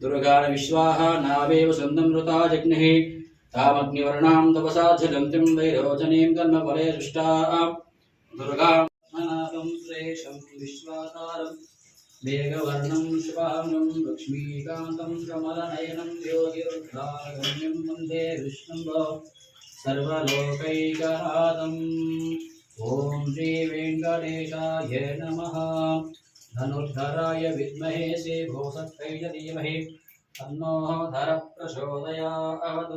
दुर्गाण विश्वाः नावेव सन्दमृता जग्निः। तामग्निवर्णां तपसा झलन्तीं वैरोचनीं कर्मफले दृष्टाः। दुर्गां अनाथं श्रेषं विश्वासारं। मेघवर्णं शुभाङ्गं लक्ष्मीकान्तं कमलनयनं योगिरुद्रागम्यं वंदे विष्णुं सर्वलोकैकनाथम् ॐ श्रीवेङ्कटेशाय नमः। धनुर्धराय विद्महे च धीमहि तन्नो धर प्रचोदयात्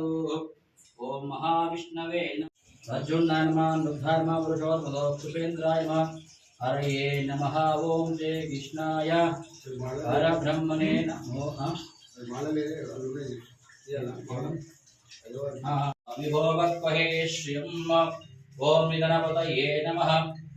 ॐ महाविष्णवे कृपेन्द्राय नमः। हरये नमः। ॐ श्रीकृष्णाय परब्रह्मणे नमो विभोवत्वहे श्रियम्। ॐ निधनपतये नमः।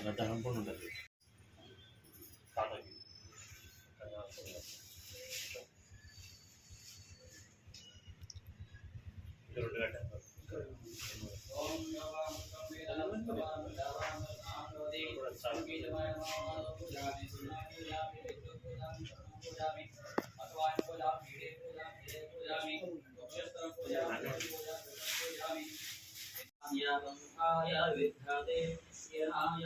అన్నదానం కూడా ఉంటుంది తాతకి రెండు గంటలు అందరికీ వేయబడి ఓం శ్రీ ఓం न्याबंधाय विद्धाते यहाय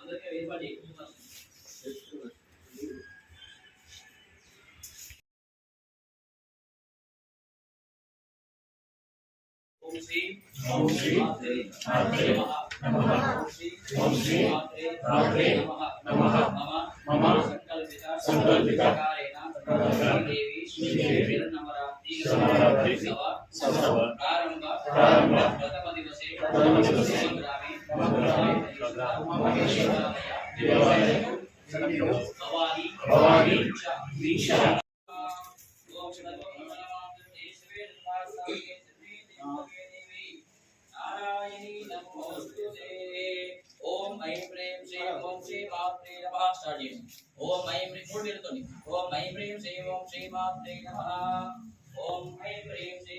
ಅದಕ್ಕೆ ವೇಪಡಿ ಎಷ್ಟು ओम श्री ओम श्री मात्रे नमः ओम श्री मात्रे नमः मम मम संकल्पिता संकल्पिता कारेण देवी श्री देवी नमः समारब्धि सभव प्रारम्भ गतमदिवसे ममग्रामे देवाय भवानि भवानि मीशा ओम ऐं प्रेम श्री ओम श्री मात्रे नमः। स्टार्ट ओम ऐं प्रेम मूड मेरे तो नहीं ओम ऐं प्रेम श्री ओम श्री मात्रे नमः। ఓం శ్రీ మాత్రే నమః ఓం ఐం ప్రేం శ్రీ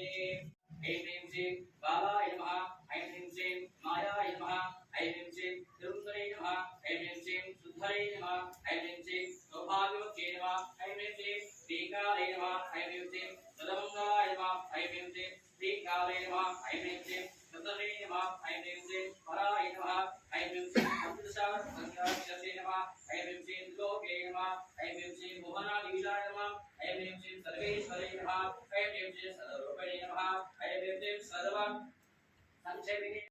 ఐం ప్రేం శ్రీ బాలాయ నమః ఐం ప్రేం శ్రీ మాయాయ నమః ఐం ప్రేం శ్రీ తిరుమలై నమః ఐం ప్రేం శ్రీ శుద్ధరై నమః ఐం ప్రేం శ్రీ సౌభాగ్యవత్యై నమః ఐం ప్రేం శ్రీ శ్రీకారై నమః ఐం ప్రేం శ్రీ సదమంగాయ నమః ఐం ప్రేం శ్రీ శ్రీకారై నమః ఐం ప్రేం శ్రీ సదరే నమః ఐం ప్రేం శ్రీ పరాయ నమః ఐం ప్రేం శ్రీ అమృతసార సంఖ్యాక్షసే నమః ఐం ప్రేం శ్రీ లోకే నమః ఐం ప్రేం శ్రీ భువనాధీశాయ నమః ఐం ప్రేం శ్రీ ఐం ప్రేం శ్రీ సర్వరూపిణే నమః ఐం ప్రేం శ్రీ సర్వ సంక్షేపిణే